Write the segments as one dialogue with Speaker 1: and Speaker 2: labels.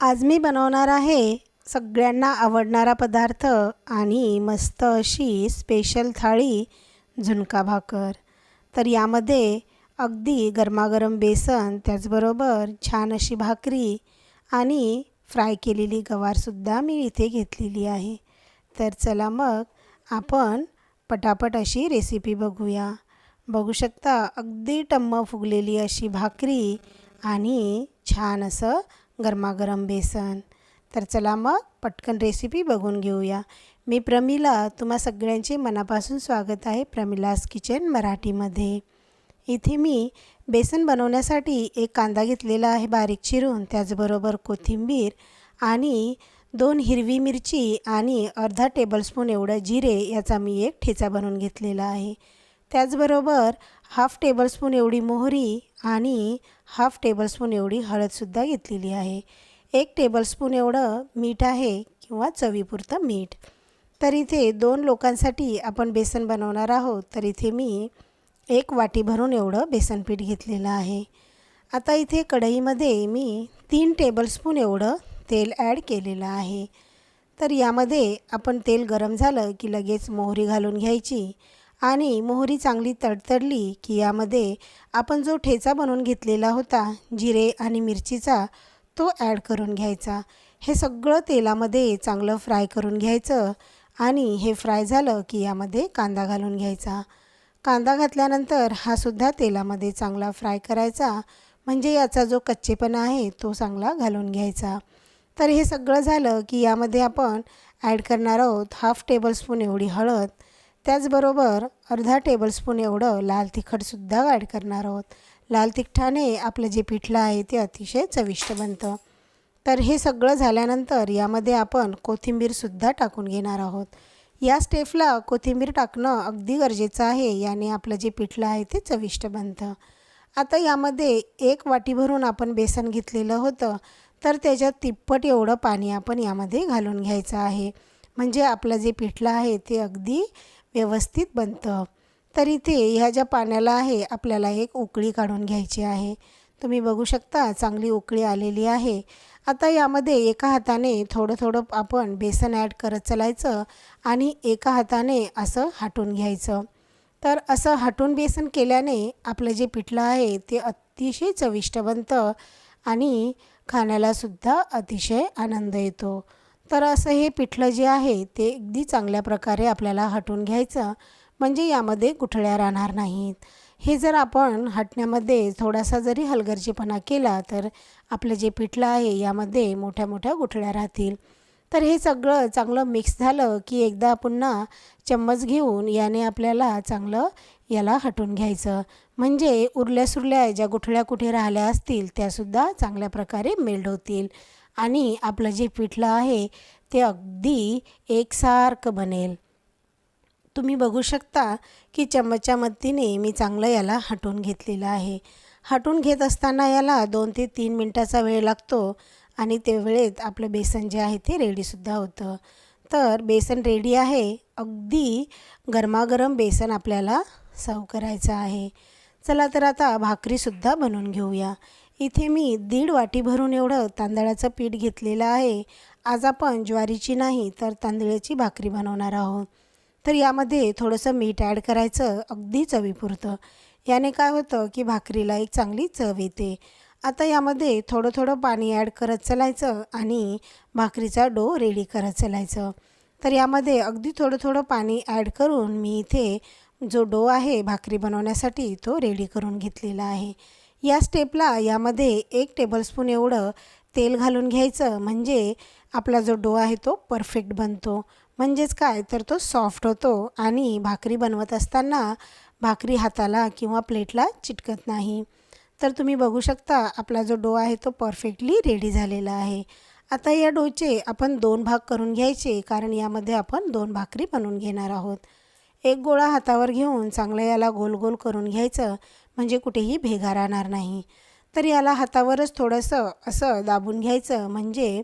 Speaker 1: आज मी बनवणार आहे सगळ्यांना आवडणारा पदार्थ आणि मस्त अशी स्पेशल थाळी झुणका भाकर. तर यामध्ये अगदी गरमागरम बेसन त्याचबरोबर छान अशी भाकरी आणि फ्राय केलेली गवारसुद्धा मी इथे घेतलेली आहे. तर चला मग आपण पटापट अशी रेसिपी बघूया. बघू शकता अगदी टम्म फुगलेली अशी भाकरी आणि छान असं गरमागरम बेसन. तर चला मग पटकन रेसिपी बघून घेऊया. मी प्रमिला तुम्हा सगळ्यांचे मनापासून स्वागत आहे प्रमिलास किचन मराठीमध्ये. इथे मी बेसन बनवण्यासाठी एक कांदा घेतलेला आहे बारीक चिरून त्याचबरोबर कोथिंबीर आणि दोन हिरवी मिरची आणि अर्धा टेबलस्पून एवढं जिरे याचा मी एक ठेचा बनवून घेतलेला आहे. त्याचबरोबर हाफ टेबलस्पून एवढी मोहरी आणि हाफ टेबलस्पून एवढी हळदसुद्धा घेतलेली आहे. एक टेबलस्पून एवढं मीठ आहे किंवा चवीपुरतं मीठ. तर इथे दोन लोकांसाठी आपण बेसन बनवणार आहोत. तर इथे मी एक वाटी भरून एवढं बेसन पीठ घेतलेलं आहे. आता इथे कढईमध्ये मी तीन टेबलस्पून एवढं तेल ॲड केलेलं आहे. तर यामध्ये आपण तेल गरम झालं की लगेच मोहरी घालून घ्यायची. आणि मोहरी चांगली तडतडली की यामध्ये आपण जो ठेचा बनवून घेतलेला होता जिरे आणि मिरचीचा तो ॲड करून घ्यायचा. हे सगळं तेलामध्ये चांगलं फ्राय करून घ्यायचं आणि हे फ्राय झालं की यामध्ये कांदा घालून घ्यायचा. कांदा घातल्यानंतर हा सुद्धा तेलामध्ये चांगला फ्राय करायचा म्हणजे याचा जो कच्चेपणा आहे तो चांगला घालून घ्यायचा. तर हे सगळं झालं की यामध्ये आपण ॲड करणार आहोत हाफ टेबलस्पून एवढी हळद त्याचबरोबर अर्धा टेबलस्पून एवढं लाल तिखटसुद्धा ॲड करणार आहोत. लाल तिखटाने आपलं जे पिठलं आहे ते अतिशय चविष्ट बनतं. तर हे सगळं झाल्यानंतर यामध्ये आपण कोथिंबीरसुद्धा टाकून घेणार आहोत. या स्टेपला कोथिंबीर टाकणं अगदी गरजेचं आहे याने आपलं जे पिठलं आहे ते चविष्ट बनतं. आता यामध्ये एक वाटी भरून आपण बेसन घेतलेलं होतं तर त्याच्यात तिप्पट एवढं पाणी आपण यामध्ये घालून घ्यायचं आहे. म्हणजे आपलं जे पिठलं आहे ते अगदी व्यवस्थित बनतं. तर इथे ह्या ज्या पाण्याला आहे आपल्याला एक उकळी काढून घ्यायची आहे. तुम्ही बघू शकता चांगली उकळी आलेली आहे. आता यामध्ये एका हाताने थोडं थोडं आपण बेसन ॲड करत चालायचं आणि एका हाताने असं हाटून घ्यायचं. तर असं हाटून बेसन केल्याने आपलं जे पिठलं आहे ते अतिशय चविष्ट बनतं आणि खाण्यालासुद्धा अतिशय आनंद येतो. तर असं हे पिठलं जे आहे ते अगदी चांगल्या प्रकारे आपल्याला हटून घ्यायचं. म्हणजे यामध्ये गुठळ्या राहणार नाहीत. हे जर आपण हटण्यामध्ये थोडासा जरी हलगर्जीपणा केला तर आपलं जे पिठलं आहे यामध्ये मोठ्या मोठ्या गुठळ्या राहतील. तर हे सगळं चांगलं मिक्स झालं की एकदा पुन्हा चम्मच घेऊन याने आपल्याला चांगलं याला हटून घ्यायचं. म्हणजे उरल्या सुरल्या ज्या गुठळ्या कुठे राहिल्या असतील त्यासुद्धा चांगल्या प्रकारे मेल्ड होतील. आणि आपलं जे पिठलं आहे ते अगदी एकसारखं बनेल. तुम्ही बघू शकता की चम्मचच्या मदतीने मी चांगलं याला हटवून घेतलेलं आहे. हटून घेत असताना याला दोन ते तीन मिनटाचा वेळ लागतो आणि ते वेळेत आपलं बेसन जे आहे ते रेडीसुद्धा होतं. तर बेसन रेडी आहे. अगदी गरमागरम बेसन आपल्याला सर्व करायचं आहे. चला तर आता भाकरीसुद्धा बनवून घेऊया. इथे मी दीड वाटी भरून एवढं तांदळाचं पीठ घेतलेलं आहे. आज आपण ज्वारीची नाही तर तांदळाची भाकरी बनवणार आहोत. तर यामध्ये थोडंसं मीठ ॲड करायचं अगदी चवीपुरतं. याने काय होतं की भाकरीला एक चांगली चव येते. आता यामध्ये थोडं थोडं पाणी ॲड करत चलायचं आणि भाकरीचा डो रेडी करत चलायचं. तर यामध्ये अगदी थोडं थोडं पाणी ॲड करून मी इथे जो डो आहे भाकरी बनवण्यासाठी तो रेडी करून घेतलेला आहे. या स्टेपला यामध्ये एक टेबलस्पून एवढं तेल घालून घ्यायचं. म्हणजे आपला जो डो आहे तो परफेक्ट बनतो. म्हणजेच काय? तर तो सॉफ्ट होतो आणि भाकरी बनवत असताना भाकरी हाताला किंवा प्लेटला चिटकत नाही. तर तुम्ही बघू शकता आपला जो डो आहे तो परफेक्टली रेडी झालेला आहे. आता या डोचे आपण दोन भाग करून घ्यायचे कारण यामध्ये आपण दोन भाकरी बनवून घेणार आहोत. एक गोळा हातावर घेऊन चांगलं याला गोल गोल करून घ्यायचं. म्हणजे कुठेही भेगा राहणार नाही. तर याला हातावरच थोडंसं असं दाबून घ्यायचं. म्हणजे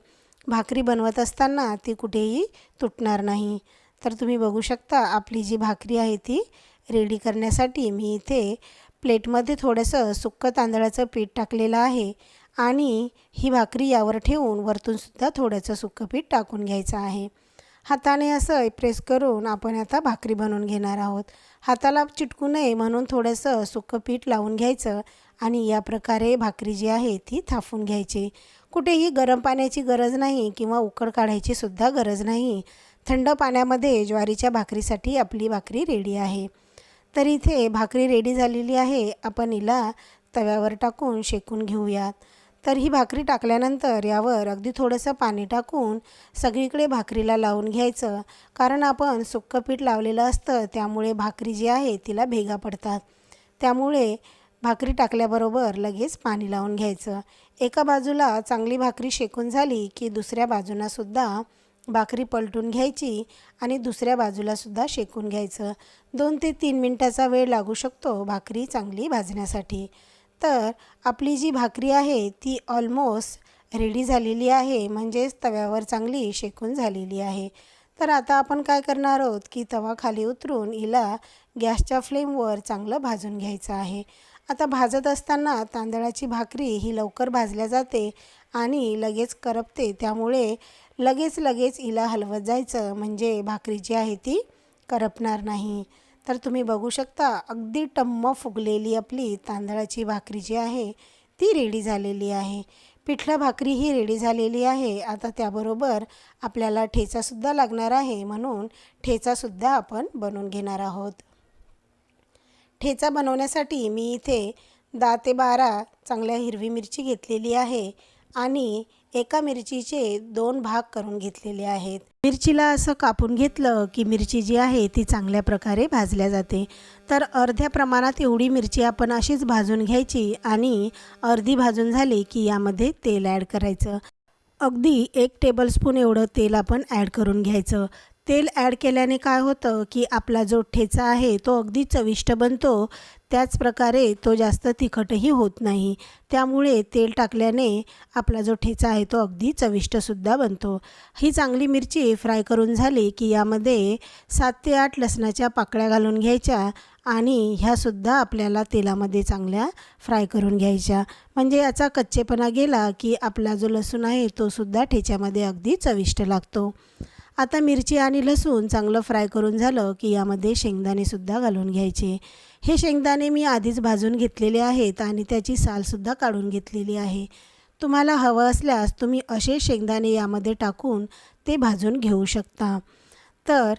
Speaker 1: भाकरी बनवत असताना ती कुठेही तुटणार नाही. तर तुम्ही बघू शकता आपली जी भाकरी आहे ती रेडी करण्यासाठी मी इथे प्लेटमध्ये थोडंसं सुक्कं तांदळाचं पीठ टाकलेलं आहे आणि ही भाकरी यावर ठेवून वरतूनसुद्धा थोडंसं सुक्कं पीठ टाकून घ्यायचं आहे. हाताने असं प्रेस करून आपण आता भाकरी बनवून घेणार आहोत. हाताला चिटकू नये म्हणून थोडंसं सुकं पीठ लावून घ्यायचं आणि या प्रकारे भाकरी जी आहे ती थापून घ्यायची. कुठेही गरम पाण्याची गरज नाही किंवा उकड काढायची सुद्धा गरज नाही. थंड पाण्यामध्ये ज्वारीच्या भाकरीसाठी आपली भाकरी रेडी आहे. तर इथे भाकरी रेडी झालेली आहे. आपण हिला तव्यावर टाकून शेकून घेऊयात. तर ही भाकरी टाकल्यानंतर यावर अगदी थोडंसं पाणी टाकून सगळीकडे भाकरीला लावून घ्यायचं. कारण आपण सुक्कं पीठ लावलेलं असतं त्यामुळे भाकरी जी आहे तिला भेगा पडतात. त्यामुळे भाकरी टाकल्याबरोबर लगेच पाणी लावून घ्यायचं. एका बाजूला चांगली भाकरी शेकून झाली की दुसऱ्या बाजूनासुद्धा भाकरी पलटून घ्यायची आणि दुसऱ्या बाजूलासुद्धा शेकून घ्यायचं. दोन ते तीन मिनटाचा वेळ लागू शकतो भाकरी चांगली भाजण्यासाठी. तर आपली जी भाकरी आहे ती ऑलमोस्ट रेडी झालेली आहे. म्हणजेच तव्यावर चांगली शेकून झालेली आहे. तर आता आपण काय करणार आहोत की तवा खाली उतरून हिला गॅसच्या फ्लेमवर चांगलं भाजून घ्यायचं आहे. आता भाजत असताना तांदळाची भाकरी ही लवकर भाजल्या जाते आणि लगेच करपते. त्यामुळे लगेच लगेच हिला हलवत जायचं. म्हणजे भाकरी जी आहे ती करपणार नाही. तर तुम्ही बघू शकता अगदी टम्म फुगलेली आपली तांदळाची भाकरी जी आहे ती रेडी झालेली आहे. पिठलं भाकरी ही रेडी झालेली आहे. आता त्याबरोबर आपल्याला ठेचासुद्धा लागणार आहे म्हणून ठेचासुद्धा आपण बनवून घेणार आहोत. ठेचा बनवण्यासाठी मी इथे दहा ते बारा चांगल्या हिरवी मिरची घेतलेली आहे. आणि एका मिरचीचे दोन भाग करून घेतलेले आहेत. मिरचीला असं कापून घेतलं की मिरची जी आहे ती चांगल्या प्रकारे भाजल्या जाते. तर अर्ध्या प्रमाणात एवढी मिरची आपण अशीच भाजून घ्यायची आणि अर्धी भाजून झाली की यामध्ये तेल ॲड करायचं. अगदी एक टेबलस्पून एवढं तेल आपण ॲड करून घ्यायचं. तेल ॲड केल्याने काय होतं की आपला जो ठेचा आहे तो अगदी चविष्ट बनतो. त्याचप्रकारे तो जास्त तिखटही होत नाही. त्यामुळे तेल टाकल्याने आपला जो ठेचा आहे तो अगदी चविष्टसुद्धा बनतो. ही चांगली मिरची फ्राय करून झाली की यामध्ये सात ते आठ लसणाच्या पाकळ्या घालून घ्यायच्या आणि ह्यासुद्धा आपल्याला तेलामध्ये चांगल्या फ्राय करून घ्यायच्या. म्हणजे याचा कच्चेपणा गेला की आपला जो लसूण आहे तो सुद्धा ठेच्यामध्ये अगदी चविष्ट लागतो. आता मिरची आणि लसूण चांगलं फ्राय करून झालं की यामध्ये शेंगदाणेसुद्धा घालून घ्यायचे. हे शेंगदाणे मी आधीच भाजून घेतलेले आहेत आणि त्याची सालसुद्धा काढून घेतलेली आहे. तुम्हाला हवं असल्यास तुम्ही असे शेंगदाणे यामध्ये टाकून ते भाजून घेऊ शकता. तर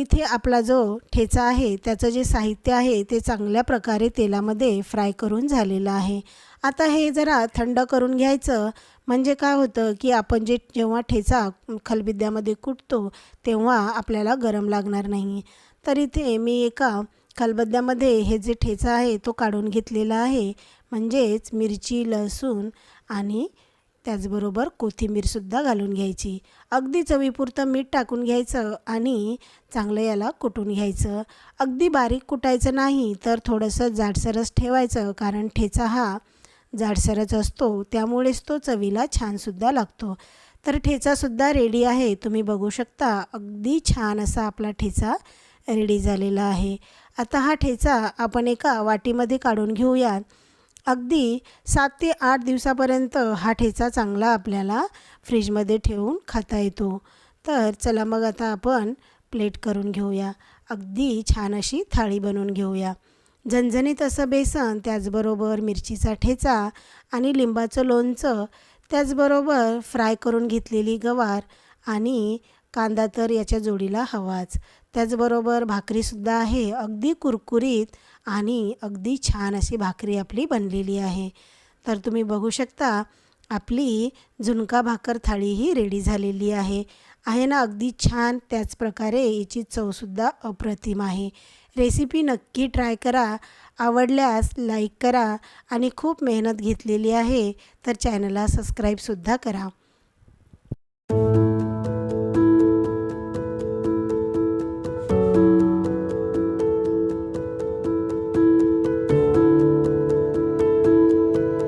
Speaker 1: इथे आपला जो ठेचा आहे त्याचं जे साहित्य आहे ते चांगल्या प्रकारे तेलामध्ये फ्राय करून झालेलं आहे. आता हे जरा थंड करून घ्यायचं. म्हणजे काय होतं की आपण जे जेव्हा ठेचा खलबिद्यामध्ये कुटतो तेव्हा आपल्याला गरम लागणार नाही. तर इथे मी एका खलबद्द्यामध्ये हे जे ठेचा आहे तो काढून घेतलेला आहे. म्हणजेच मिरची लसूण आणि त्याचबरोबर कोथिंबीरसुद्धा घालून घ्यायची. अगदी चवीपुरतं मीठ टाकून घ्यायचं आणि चांगलं याला कुटून घ्यायचं. अगदी बारीक कुटायचं नाही तर थोडंसं जाडसरच ठेवायचं कारण ठेचा हा जाडसरच असतो त्यामुळेच तो चवीला छानसुद्धा लागतो. तर ठेचासुद्धा रेडी आहे तुम्ही बघू शकता. अगदी छान असा आपला ठेचा रेडी झालेला आहे. आता हा ठेचा आपण एका वाटीमध्ये काढून घेऊयात. अगदी सात ते आठ दिवसापर्यंत हा ठेचा चांगला आपल्याला फ्रीजमध्ये ठेवून खाता येतो. तर चला मग आता आपण प्लेट करून घेऊया. अगदी छान अशी थाळी बनवून घेऊया. झणझणीत असं बेसन त्याचबरोबर मिरचीचा ठेचा आणि लिंबाचं लोणचं त्याचबरोबर फ्राय करून घेतलेली गवार आणि कांदा तर याच्या जोडीला हवाच. त्याचबरोबर भाकरीसुद्धा आहे. अगदी कुरकुरीत आणि अगदी छान अशी भाकरी आपली बनलेली आहे. तर तुम्ही बघू शकता आपली झुणका भाकर थाळीही रेडी झालेली आहे. आहे ना अगदी छान. त्याचप्रकारे याची चवसुद्धा अप्रतिम आहे. रेसिपी नक्की ट्राय करा. आवडल्यास लाईक करा आणि खूप मेहनत घेतलेली आहे. तर चॅनलला सबस्क्राईबसुद्धा करा.